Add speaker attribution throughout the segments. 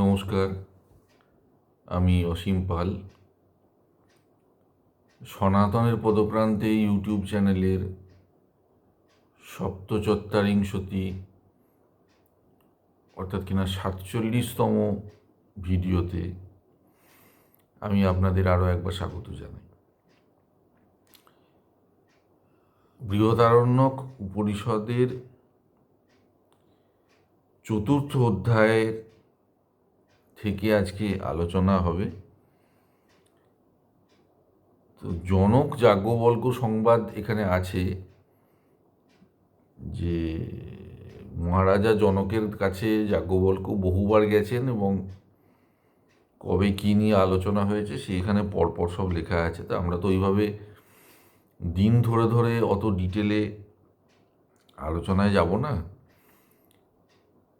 Speaker 1: নমস্কার, আমি অসীম পাল। সনাতনের পদপ্রান্তে ইউটিউব চ্যানেলের সপ্তচত্বারিংশতি অর্থাৎ কিনা সাতচল্লিশতম ভিডিওতে আমি আপনাদের আরও একবার স্বাগত জানাই। বৃহদারণ্যক উপনিষদের চতুর্থ অধ্যায়ের থেকে আজকে আলোচনা হবে। তো জনক যাজ্ঞবল্ক সংবাদ এখানে আছে যে মহারাজা জনকের কাছে যাজ্ঞবল্ক বহুবার গেছেন এবং কবে কী নিয়ে আলোচনা হয়েছে সেখানে পরপর সব লেখা আছে। তো আমরা তো ওইভাবে দিন ধরে ধরে অত ডিটেলে আলোচনায় যাব না।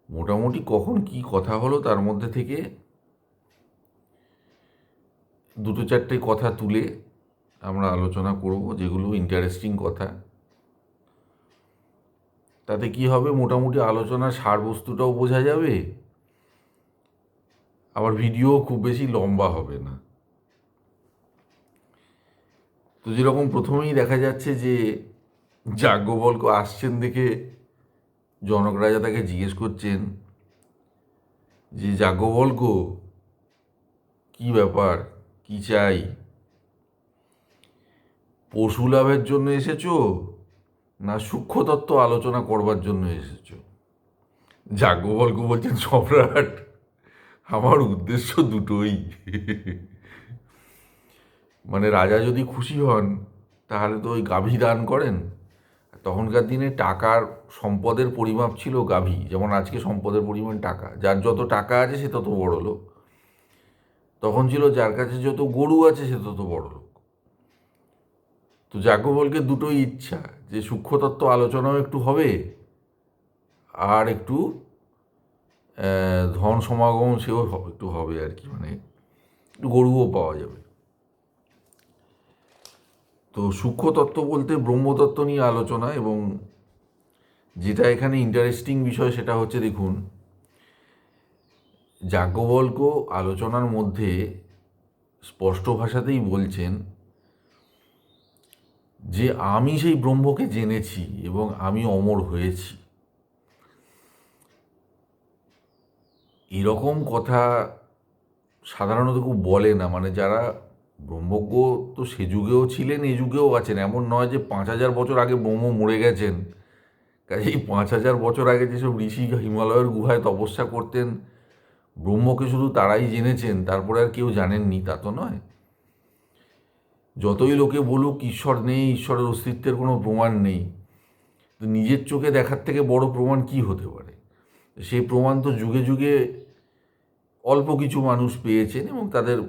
Speaker 1: মোটামুটি কখন কি কথা হলো তার মধ্যে থেকে দুটো চারটে কথা তুলে আমরা আলোচনা করব, যেগুলো ইন্টারেস্টিং কথা। তাতে কি হবে? মোটামুটি আলোচনার সারবস্তুটাও বোঝা যাবে। আবার ভিডিও খুব বেশি লম্বা হবে না। তো যেরকম প্রথমেই দেখা যাচ্ছে যে, যাজ্ঞবল্ক আসছেন দেখে জনক রাজা তাকে জিজ্ঞেস করছেন যে, যাজ্ঞবল্ক, কি ব্যাপার? কি চাই? পশু লাভের জন্য এসেছ? না সূক্ষ্মতত্ত্ব আলোচনা করবার জন্য এসেছ? যাজ্ঞবল্ক বলছেন, সম্রাট, আমার উদ্দেশ্য দুটোই। মানে রাজা যদি খুশি হন, তাহলে তো ওই গাভী দান করেন। তখনকার দিনে টাকার সম্পদের পরিমাপ ছিল গাভী, যেমন আজকে সম্পদের পরিমাণ টাকা। যার যত টাকা আছে, সে তত বড় লোক। তখন ছিল যার কাছে যত গরু আছে সে তত বড় লোক। তো যাজ্ঞবল্কে দুটোই ইচ্ছা, যে সূক্ষ্মতত্ত্ব আলোচনাও একটু হবে আর একটু ধন সমাগম সেও একটু হবে আর কি মানে একটু গরুও পাওয়া যাবে। তো সূক্ষ্মতত্ত্ব বলতে ব্রহ্মতত্ত্ব নিয়ে আলোচনা এবং যেটা এখানে ইন্টারেস্টিং বিষয় সেটা হচ্ছে দেখুন যাজ্ঞবল্ক আলোচনার মধ্যে স্পষ্ট ভাষাতেই বলছেন যে আমি সেই ব্রহ্মকে জেনেছি এবং আমি অমর হয়েছি। এরকম কথা সাধারণত খুব বলে না। মানে যারা ব্রহ্মজ্ঞ তো সে যুগেও ছিলেন, এ যুগেও আছেন। এমন নয় যে পাঁচ হাজার বছর আগে ব্রহ্ম মরে গেছেন। কাজেই পাঁচ হাজার বছর আগে যেসব ঋষি হিমালয়ের গুহায় তপস্যা করতেন ব্রহ্মকে শুধু তারাই জেনেছেন, তারপরে আর কেউ জানেননি, তা তো নয়। যতই লোকে বলুক, ঈশ্বর নেই, ঈশ্বরের অস্তিত্বের কোনো প্রমাণ নেই, তো নিজের চোখে দেখার থেকে বড় প্রমাণ কি হতে পারে? সেই প্রমাণ তো যুগে যুগে অল্প কিছু মানুষ পেয়েছেন এবং তাদের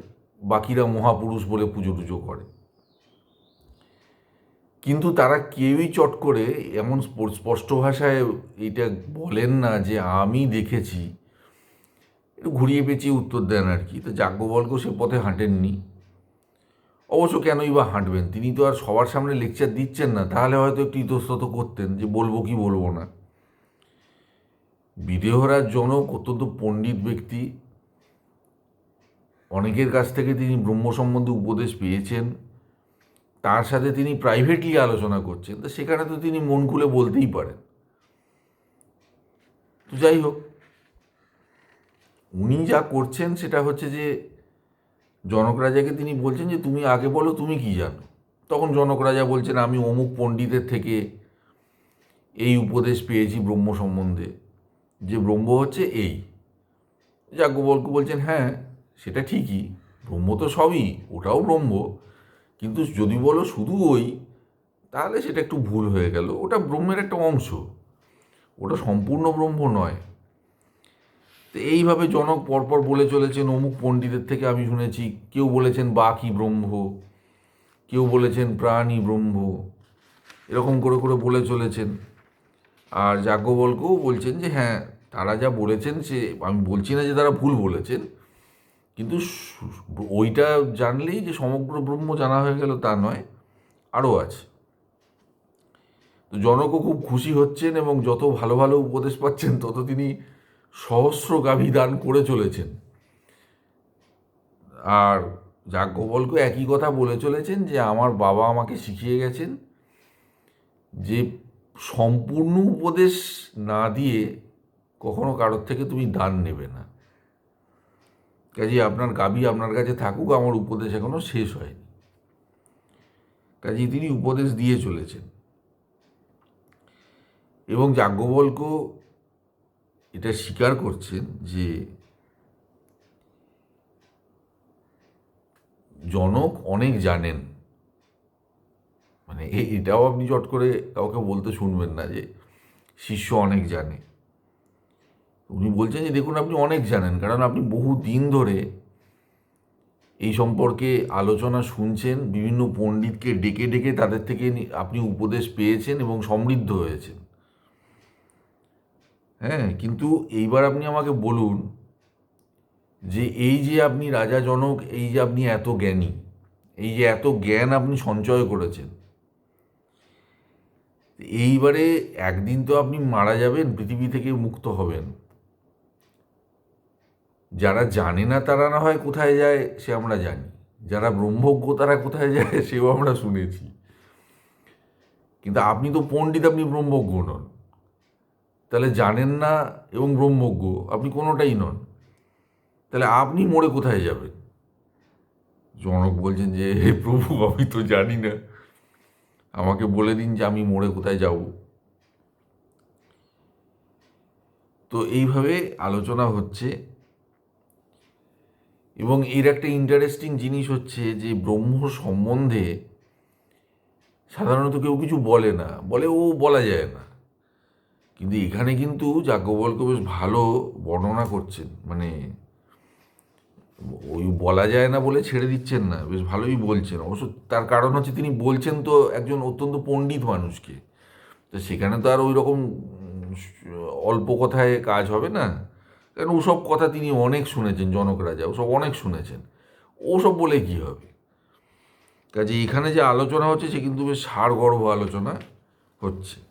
Speaker 1: বাকিরা মহাপুরুষ বলে পুজো টুজো করে। কিন্তু তারা কেউই চট করে এমন স্পষ্ট ভাষায় এইটা বলেন না যে, আমি দেখেছি একটু ঘুরিয়ে পেঁচিয়ে উত্তর দেন আর কি। তো যাজ্ঞবল্ক সে পথে হাঁটেননি। অবশ্য কেনই বা হাঁটবেন? তিনি তো আর সবার সামনে লেকচার দিচ্ছেন না। তাহলে হয়তো একটু ইতস্তত করতেন যে বলব কি বলব না। বিদেহরাজ জনক অত্যন্ত পণ্ডিত ব্যক্তি। অনেকের কাছ থেকে তিনি ব্রহ্ম সম্বন্ধে উপদেশ পেয়েছেন। তার সাথে তিনি প্রাইভেটলি আলোচনা করছেন। তো সেখানে তো তিনি মন খুলে বলতেই পারেন। তো যাই হোক উনি যা করছেন সেটা হচ্ছে যে জনক রাজাকে তিনি বলছেন যে তুমি আগে বলো তুমি কি জানো? তখন জনক রাজা বলছেন, আমি অমুক পণ্ডিতের থেকে এই উপদেশ পেয়েছি ব্রহ্ম সম্বন্ধে। যে ব্রহ্ম হচ্ছে এই। যাজ্ঞবল্ক বলছেন হ্যাঁ সেটা ঠিকই। ব্রহ্ম তো সবই, ওটাও ব্রহ্ম। কিন্তু যদি বলো শুধু ওই, তাহলে সেটা একটু ভুল হয়ে গেল। ওটা ব্রহ্মের একটা অংশ। ওটা সম্পূর্ণ ব্রহ্ম নয়। তো এইভাবে জনক পরপর বলে চলেছেন অমুক পণ্ডিতের থেকে আমি শুনেছি, কেউ বলেছেন বাকি ব্রহ্ম, কেউ বলেছেন প্রাণী ব্রহ্ম, এরকম করে করে বলে চলেছেন। আর যাজ্ঞবল্কও বলছেন যে হ্যাঁ তারা যা বলেছেন সে, আমি বলছি না যে তারা ভুল বলেছেন, কিন্তু ওইটা জানলেই যে সমগ্র ব্রহ্ম জানা হয়ে গেল তা নয়, আরও আছে। তো জনকও খুব খুশি হচ্ছেন এবং যত ভালো ভালো উপদেশ পাচ্ছেন, তত তিনি সহস্র গাভী দান করে চলেছেন। আর যাজ্ঞবল্ক একই কথা বলে চলেছেন যে, আমার বাবা আমাকে শিখিয়ে গেছেন যে, সম্পূর্ণ উপদেশ না দিয়ে কখনো কারোর থেকে তুমি দান নেবে না। কাজে আপনার গাবি আপনার কাছে থাকুক, আমার উপদেশ এখনও শেষ হয়নি। কাজেই তিনি উপদেশ দিয়ে চলেছেন। এবং যাজ্ঞবল্ক এটা স্বীকার করছেন যে জনক অনেক জানেন। মানে এটাও আপনি চট করে কাউকে বলতে শুনবেন না যে শিষ্য অনেক জানে। উনি বলছেন যে দেখুন, আপনি অনেক জানেন, কারণ আপনি বহু দিন ধরে এই সম্পর্কে আলোচনা শুনছেন, বিভিন্ন পণ্ডিতকে ডেকে ডেকে তাদের থেকে আপনি উপদেশ পেয়েছেন এবং সমৃদ্ধ হয়েছেন। হ্যাঁ কিন্তু এইবার আপনি আমাকে বলুন যে এই যে আপনি রাজা জনক, এই যে আপনি এত জ্ঞানী, এই যে এত জ্ঞান আপনি সঞ্চয় করেছেন, এইবারে একদিন তো আপনি মারা যাবেন, পৃথিবী থেকে মুক্ত হবেন। যারা জানে না তারা না হয় কোথায় যায়, সে আমরা জানি। যারা ব্রহ্মজ্ঞ তারা কোথায় যায়, সেও আমরা শুনেছি। কিন্তু আপনি তো পণ্ডিত, আপনি ব্রহ্মজ্ঞ নন। তাহলে জানেন না এবং ব্রহ্মজ্ঞ, আপনি কোনোটাই নন। তাহলে আপনি মরে কোথায় যাবেন? জনক বলছেন যে, হে প্রভু, আমি তো জানি না। আমাকে বলে দিন যে আমি মরে কোথায় যাব। তো এইভাবে আলোচনা হচ্ছে। এবং এর একটা ইন্টারেস্টিং জিনিস হচ্ছে যে, ব্রহ্ম সম্বন্ধে সাধারণত কেউ কিছু বলে না। বলে ও বলা যায় না। কিন্তু এখানে কিন্তু যাজ্ঞবল্ক বেশ ভালো বর্ণনা করছেন। মানে ওই বলা যায় না বলে ছেড়ে দিচ্ছেন না, বেশ ভালোই বলছেন। অবশ্য তার কারণ হচ্ছে তিনি বলছেন তো একজন অত্যন্ত পণ্ডিত মানুষকে। তো সেখানে তো আর ওই রকম অল্প কথায় কাজ হবে না। কারণ ওসব কথা তিনি অনেক শুনেছেন, জনক রাজা ওসব অনেক শুনেছেন। ওসব বলে কি হবে? কাজে এখানে যে আলোচনা হচ্ছে সে কিন্তু বেশ সারগর্ভ আলোচনা হচ্ছে।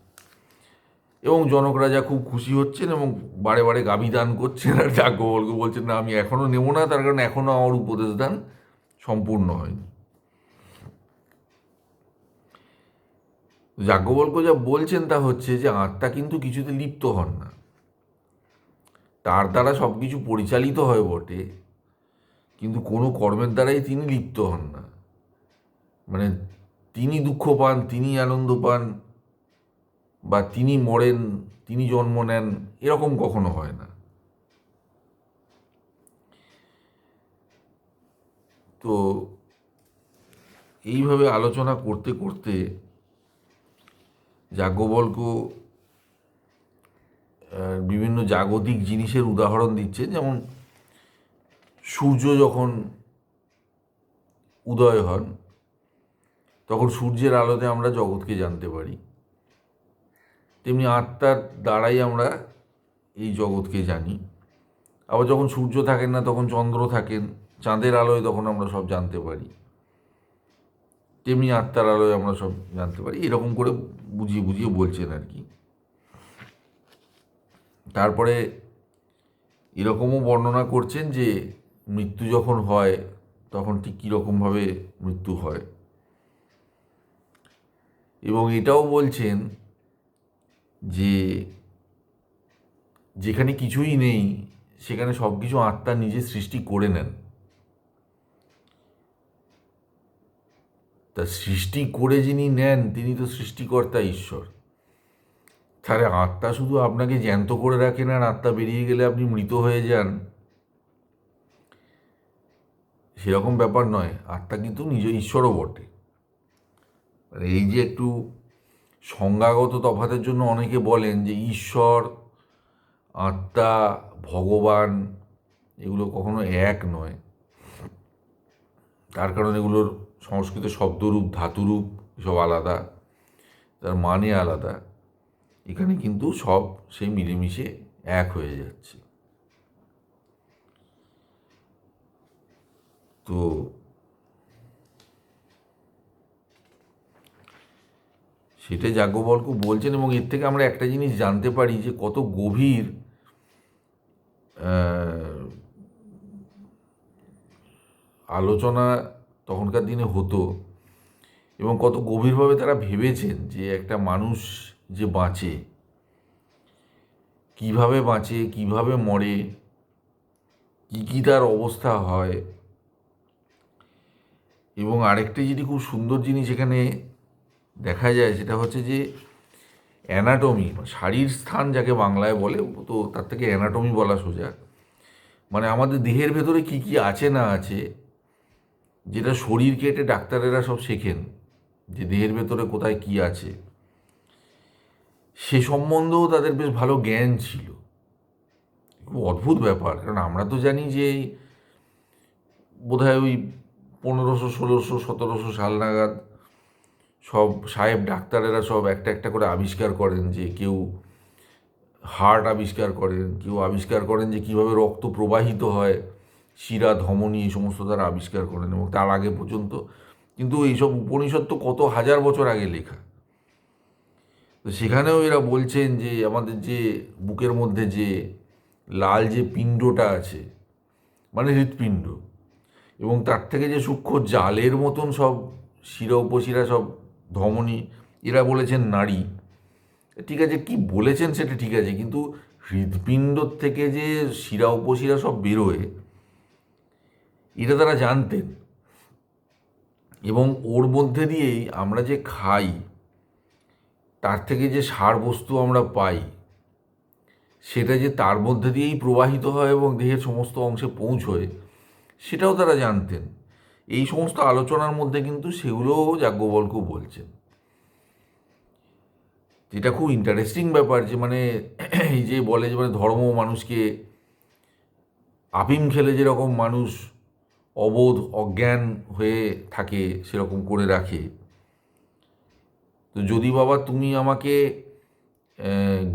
Speaker 1: এবং জনক রাজা খুব খুশি হচ্ছেন এবং বারে বারে গাভী দান করছেন আর যাজ্ঞবল্ক বলছেন, না, আমি এখনও নেব না। তার কারণ এখনও আমার উপদেশ দান সম্পূর্ণ হয়নি। যাজ্ঞবল্ক যা বলছেন তা হচ্ছে যে, আত্মা কিন্তু কিছুতে লিপ্ত হন না। তার দ্বারা সব কিছু পরিচালিত হয় বটে, কিন্তু কোনো কর্মের দ্বারাই তিনি লিপ্ত হন না। মানে তিনি দুঃখ পান, তিনি আনন্দ পান বা তিনি মরেন, তিনি জন্ম নেন, এরকম কখনো হয় না। তো এইভাবে আলোচনা করতে করতে যাজ্ঞবল্ক বিভিন্ন জাগতিক জিনিসের উদাহরণ দিচ্ছে। যেমন সূর্য যখন উদয় হন, তখন সূর্যের আলোতে আমরা জগৎকে জানতে পারি। তেমনি আত্মার দ্বারাই আমরা এই জগৎকে জানি। আবার যখন সূর্য থাকেন না, তখন চন্দ্র থাকেন, চাঁদের আলোয় তখন আমরা সব জানতে পারি। তেমনি আত্মার আলোয় আমরা সব জানতে পারি। এরকম করে বুঝিয়ে বুঝিয়ে বলছেন আর কি। তারপরে এরকমও বর্ণনা করছেন যে মৃত্যু যখন হয়, তখন ঠিক কীরকমভাবে মৃত্যু হয়। এবং এটাও বলছেন যে যেখানে কিছুই নেই, সেখানে সব কিছু আত্মা নিজে সৃষ্টি করে নেন। তা সৃষ্টি করে যিনি নেন, তিনি তো সৃষ্টিকর্তা ঈশ্বর। তাহলে আত্মা শুধু আপনাকে জ্যান্ত করে রাখেন আর আত্মা বেরিয়ে গেলে আপনি মৃত হয়ে যান। সেরকম ব্যাপার নয়, আত্মা কিন্তু নিজ ঈশ্বরও বটে। এই যে একটু সংজ্ঞাগত তফাতের জন্য অনেকে বলেন যে ঈশ্বর, আত্মা, ভগবান এগুলো কখনো এক নয়। তার কারণ এগুলোর সংস্কৃত শব্দরূপ, ধাতুরূপ সব আলাদা, তার মানে আলাদা। এখানে কিন্তু সব সেই মিলেমিশে এক হয়ে যাচ্ছে। তো সেটা যাজ্ঞবল্ক বলছেন এবং এর থেকে আমরা একটা জিনিস জানতে পারি যে কত গভীর আলোচনা তখনকার দিনে হতো এবং কত গভীরভাবে তারা ভেবেছেন যে একটা মানুষ যে বাঁচে, কীভাবে বাঁচে, কীভাবে মরে, কী কী তার অবস্থা হয় এবং আরেকটা যদি খুব সুন্দর জিনিস এখানে দেখা যায় সেটা হচ্ছে যে অ্যানাটমি শাড়ির স্থান যাকে বাংলায় বলে, তো তার থেকে অ্যানাটমি বলা সোজা। মানে আমাদের দেহের ভেতরে কি কি আছে না আছে, যেটা শরীর কেটে ডাক্তারেরা সব শেখেন, যে দেহের ভেতরে কোথায় কি আছে। সে সম্বন্ধেও তাদের বেশ ভালো জ্ঞান ছিল। খুব অদ্ভুত ব্যাপার, কারণ আমরা তো জানি যে বোধহয় ওই পনেরোশো, ষোলোশো, সতেরোশো সাল নাগাদ সব সাহেব ডাক্তারেরা সব একটা একটা করে আবিষ্কার করেন যে কেউ হার্ট আবিষ্কার করেন, কেউ আবিষ্কার করেন যে কীভাবে রক্ত প্রবাহিত হয়, শিরা, ধমনী এই সমস্ত তারা আবিষ্কার করেন এবং তার আগে পর্যন্ত। কিন্তু এইসব উপনিষদ তো কত হাজার বছর আগে লেখা। তো সেখানেও এরা বলছেন যে আমাদের যে বুকের মধ্যে যে লাল যে পিণ্ডটা আছে মানে হৃৎপিণ্ড, এবং তার থেকে যে সূক্ষ্ম জালের মতন সব শিরা, উপশিরা সব ধমনী, এরা বলেছেন নারী। ঠিক আছে, কি বলেছেন সেটা ঠিক আছে, কিন্তু হৃৎপিণ্ড থেকে যে শিরা, উপশিরা সব বেরোয়, এটা তারা জানতেন। এবং ওর মধ্যে দিয়েই আমরা যে খাই, তার থেকে যে সার বস্তু আমরা পাই, সেটা যে তার মধ্যে দিয়েই প্রবাহিত হয় এবং দেহের সমস্ত অংশে পৌঁছয়, সেটাও তারা জানতেন। এই সমস্ত আলোচনার মধ্যে কিন্তু সেগুলোও যাজ্ঞবল্ক বলছেন। যেটা খুব ইন্টারেস্টিং ব্যাপার যে মানে এই যে বলে যে মানে ধর্ম মানুষকে আফিম খেলে যেরকম মানুষ অবোধ, অজ্ঞান হয়ে থাকে সেরকম করে রাখে। তো যদি বাবা তুমি আমাকে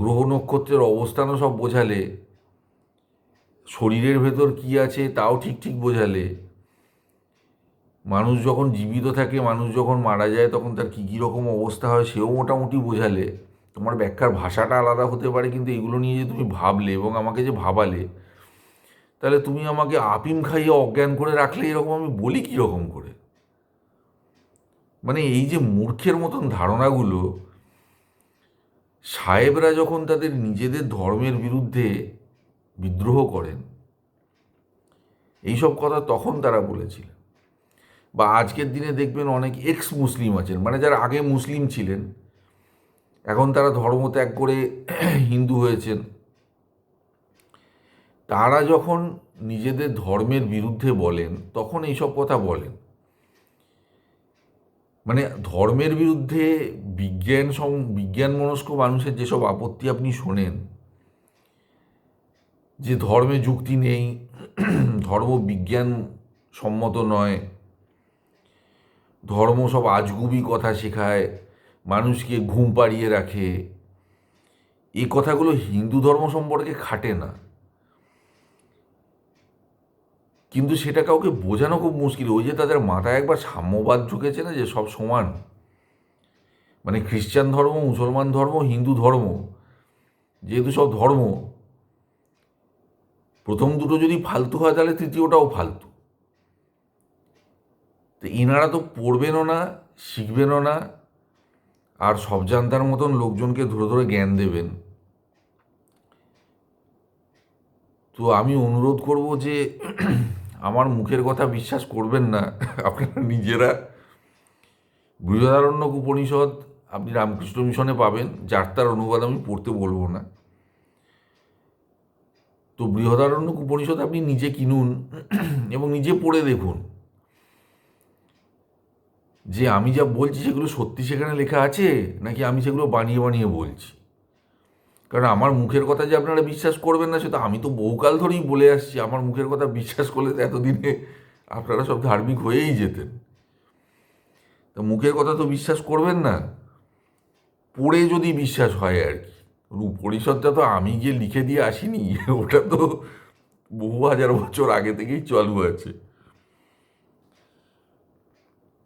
Speaker 1: গ্রহ নক্ষত্রের অবস্থানও সব বোঝালে, শরীরের ভেতর কি আছে তাও ঠিক ঠিক বোঝালে মানুষ যখন জীবিত থাকে, মানুষ যখন মারা যায়, তখন তার কী কী রকম অবস্থা হয় সেও মোটামুটি বোঝালে। তোমার ব্যাখ্যার ভাষাটা আলাদা হতে পারে, কিন্তু এগুলো নিয়ে যে তুমি ভাবলে এবং আমাকে যে ভাবালে, তাহলে তুমি আমাকে আপিম খাইয়ে অজ্ঞান করে রাখলে এরকম আমি বলি কীরকম করে? মানে এই যে মূর্খের মতন ধারণাগুলো, সাহেবরা যখন তাদের নিজেদের ধর্মের বিরুদ্ধে বিদ্রোহ করেন, এইসব কথা তখন তারা বলেছিলেন। বা আজকের দিনে দেখবেন অনেক এক্স মুসলিম আছেন মানে যারা আগে মুসলিম ছিলেন, এখন তারা ধর্ম ত্যাগ করে হিন্দু হয়েছেন। তারা যখন নিজেদের ধর্মের বিরুদ্ধে বলেন, তখন এইসব কথা বলেন। মানে ধর্মের বিরুদ্ধে বিজ্ঞান সম, বিজ্ঞান মনস্ক মানুষের যেসব আপত্তি আপনি শোনেন, যে ধর্মে যুক্তি নেই ধর্ম বিজ্ঞান সম্মত নয় ধর্ম সব আজগুবি কথা শেখায়, মানুষকে ঘুম পাড়িয়ে রাখে। এই কথাগুলো হিন্দু ধর্ম সম্পর্কে খাটে না। কিন্তু সেটা কাউকে বোঝানো খুব মুশকিল। ওই যে তাদের মাথায় একবার সাম্যবাদ ঢুকেছে না যে সব সমান? মানে খ্রিস্টান ধর্ম, মুসলমান ধর্ম, হিন্দু ধর্ম, যেহেতু সব ধর্ম, প্রথম দুটো যদি ফালতু হয় তাহলে তৃতীয়টাও ফালতু। তো এনারা তো পড়বেনও না, শিখবেনও না, আর সব জানতার মতন লোকজনকে ধরে ধরে জ্ঞান দেবেন। তো আমি অনুরোধ করব যে আমার মুখের কথা বিশ্বাস করবেন না, আপনারা নিজেরা। বৃহদারণ্যক উপনিষদ আপনি রামকৃষ্ণ মিশনে পাবেন, যার তার অনুবাদ আমি পড়তে বলব না। তো বৃহদারণ্যক উপনিষদ আপনি নিজে কিনুন এবং নিজে পড়ে দেখুন। যে আমি যা বলছি সেগুলো সত্যি সেখানে লেখা আছে, নাকি আমি সেগুলো বানিয়ে বানিয়ে বলছি? কারণ আমার মুখের কথা যে আপনারা বিশ্বাস করবেন না সেটা আমি তো বহুকাল ধরেই বলে আসছি, আমার মুখের কথা বিশ্বাস করলে তো এতদিনে আপনারা সব ধার্মিক হয়েই যেতেন। তো মুখের কথা তো বিশ্বাস করবেন না, পড়ে যদি বিশ্বাস হয় আর কি। পরিষদটা তো আমি গিয়ে লিখে দিয়ে আসিনি, ওটা তো বহু হাজার বছর আগে থেকেই চালু আছে।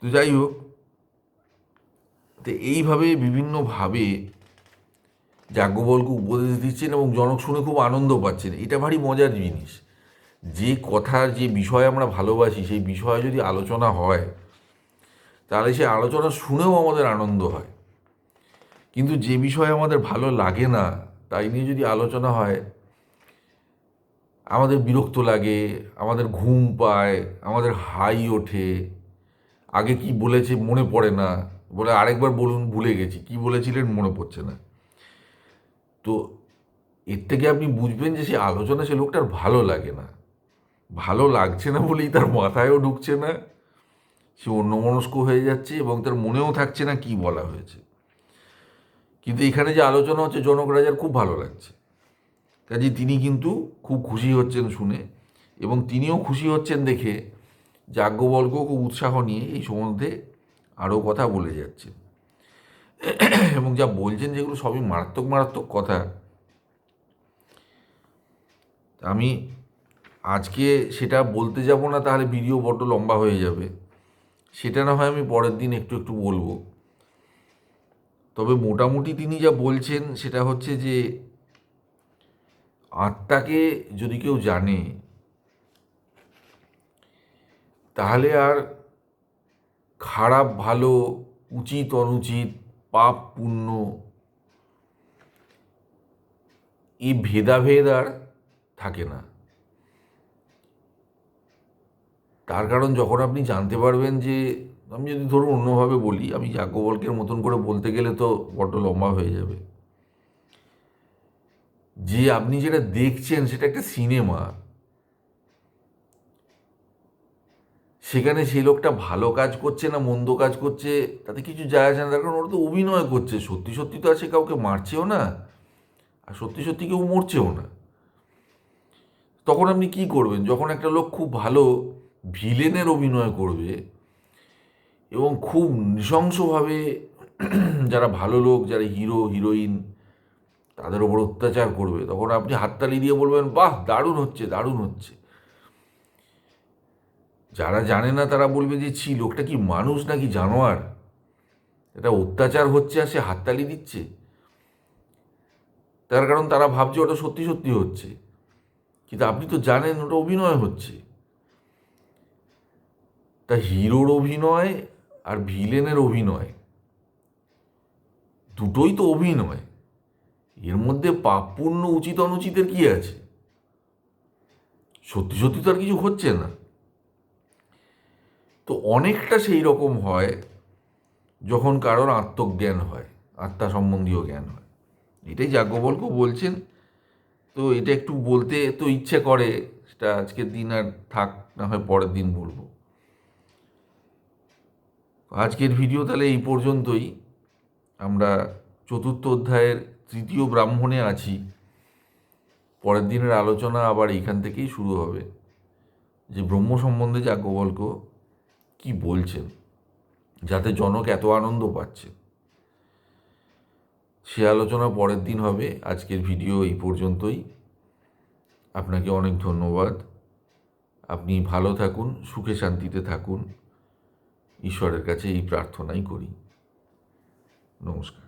Speaker 1: তো যাই হোক, তো এইভাবে বিভিন্নভাবে যাজ্ঞবল্ক উপদেশ দিচ্ছেন এবং জনক শুনে খুব আনন্দ পাচ্ছেন। এটা ভারী মজার জিনিস। যে কথার যে বিষয় আমরা ভালোবাসি, সেই বিষয়ে যদি আলোচনা হয়, তাহলে সেই আলোচনা শুনেও আমাদের আনন্দ হয়। কিন্তু যে বিষয় আমাদের ভালো লাগে না, তাই নিয়ে যদি আলোচনা হয়, আমাদের বিরক্ত লাগে, আমাদের ঘুম পায়, আমাদের হাই ওঠে আগে কি বলেছে মনে পড়ে না। বলে আরেকবার বলুন, ভুলে গেছি। কি বলেছিলেন মনে পড়ছে না। তো এর থেকে আপনি বুঝবেন যে সে আলোচনা সে লোকটার ভালো লাগে না। ভালো লাগছে না বলেই তার মাথায়ও ঢুকছে না। সে অন্যমনস্ক হয়ে যাচ্ছে এবং তার মনেও থাকছে না কি বলা হয়েছে। কিন্তু এখানে যে আলোচনা হচ্ছে, জনক রাজার খুব ভালো লাগছে। কাজে তিনি কিন্তু খুব খুশি হচ্ছেন শুনে এবং তিনিও খুশি হচ্ছেন দেখে যাজ্ঞবল্ক খুব উৎসাহ নিয়ে এই সম্বন্ধে আরও কথা বলে যাচ্ছেন। এবং যা বলছেন যেগুলো সবই মারাত্মক মারাত্মক কথা। আমি আজকে সেটা বলতে যাব না, তাহলে ভিডিও বড্ড লম্বা হয়ে যাবে। সেটা না হয় আমি পরের দিন একটু একটু বলব। তবে মোটামুটি তিনি যা বলছেন সেটা হচ্ছে যে, আত্মাকে যদি কেউ জানে তাহলে আর খারাপ, ভালো, উচিত, অনুচিত, পাপ, পুণ্য এই ভেদাভেদ আর থাকে না। তার কারণ যখন আপনি জানতে পারবেন যে, আমি যদি ধরুন অন্যভাবে বলি, আমি যাজ্ঞবল্কের মতন করে বলতে গেলে তো বড্ড লম্বা হয়ে যাবে। যে আপনি যেটা দেখছেন সেটা একটা সিনেমা সেখানে সেই লোকটা ভালো কাজ করছে না মন্দ কাজ করছে, তাতে কিছু যায় আসে না, তার কারণ ওরা তো অভিনয় করছে। সত্যি সত্যি তো আছে কাউকে মারছেও না, আর সত্যি সত্যি কেউ মরছেও না। তখন আপনি কি করবেন? যখন একটা লোক খুব ভালো ভিলেনের অভিনয় করবে এবং খুব নৃশংসভাবে যারা ভালো লোক, যারা হিরো, হিরোইন, তাদের ওপর অত্যাচার করবে, তখন আপনি হাততালি দিয়ে বলবেন, বাহ, দারুণ হচ্ছে দারুণ হচ্ছে। যারা জানে না তারা বলবে যে, ছি, লোকটা কি মানুষ নাকি জানোয়ার? এটা অত্যাচার হচ্ছে আর সে হাততালি দিচ্ছে। তার কারণ তারা ভাবছে ওটা সত্যি সত্যি হচ্ছে। কিন্তু আপনি তো জানেন ওটা অভিনয় হচ্ছে। তা হিরোর অভিনয় আর ভিলেনের অভিনয়, দুটোই তো অভিনয়। এর মধ্যে পাপ পুণ্য উচিত অনুচিতের কি আছে? সত্যি সত্যি তো আর কিছু হচ্ছে না। তো অনেকটা সেই রকম হয় যখন কারোর আত্মজ্ঞান হয়, আত্মা সম্বন্ধীয় জ্ঞান হয়। এটাই যাজ্ঞবল্ক বলছেন। তো এটা একটু বলতে তো ইচ্ছে করে, সেটা আজকের দিন আর থাক, না হয় পরের দিন বলব। আজকের ভিডিও তাহলে এই পর্যন্তই। আমরা চতুর্থ অধ্যায়ের তৃতীয় ব্রাহ্মণে আছি। পরের দিনের আলোচনা আবার এইখান থেকেই শুরু হবে। যে ব্রহ্ম সম্বন্ধে যাজ্ঞবল্ক কি বলছেন? যাতে জনক এত আনন্দ পাচ্ছে। সে আলোচনা পরের দিন হবে। আজকের ভিডিও এই পর্যন্তই। আপনাকে অনেক ধন্যবাদ। আপনি ভালো থাকুন, সুখে শান্তিতে থাকুন। ঈশ্বরের কাছে এই প্রার্থনাই করি। নমস্কার।